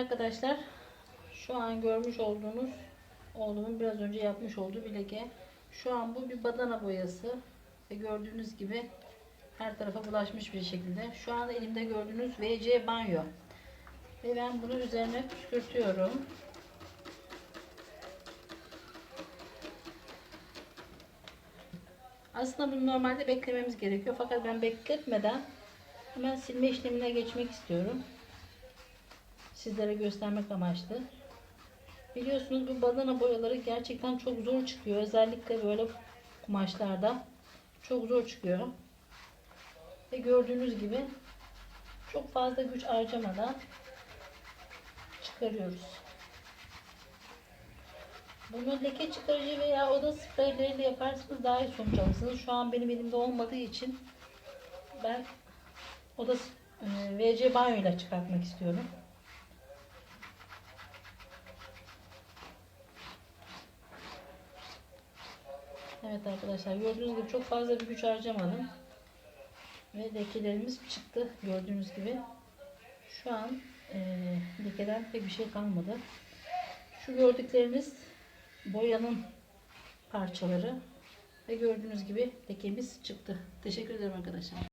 Arkadaşlar şu an görmüş olduğunuz oğlumun biraz önce yapmış olduğu bir leke. Şu an bu bir badana boyası ve gördüğünüz gibi her tarafa bulaşmış bir şekilde. Şu anda elimde gördüğünüz VC banyo. Ve ben bunu üzerine püskürtüyorum. Aslında bunu normalde beklememiz gerekiyor. Fakat ben bekletmeden hemen silme işlemine geçmek istiyorum. Sizlere göstermek amaçlı. Biliyorsunuz bu badana boyaları gerçekten çok zor çıkıyor. Özellikle böyle kumaşlarda çok zor çıkıyor. Ve gördüğünüz gibi çok fazla güç harcamadan çıkarıyoruz. Bunu leke çıkarıcı veya oda spreyleriyle yaparsanız daha iyi sonuç alırsınız. Şu an benim elimde olmadığı için ben oda e, VC banyo ile çıkartmak istiyorum. Evet arkadaşlar gördüğünüz gibi çok fazla bir güç harcamadım. Ve lekelerimiz çıktı gördüğünüz gibi. Şu an e, lekeden pek bir şey kalmadı. Şu gördükleriniz boyanın parçaları ve gördüğünüz gibi lekemiz çıktı. Teşekkür ederim arkadaşlar.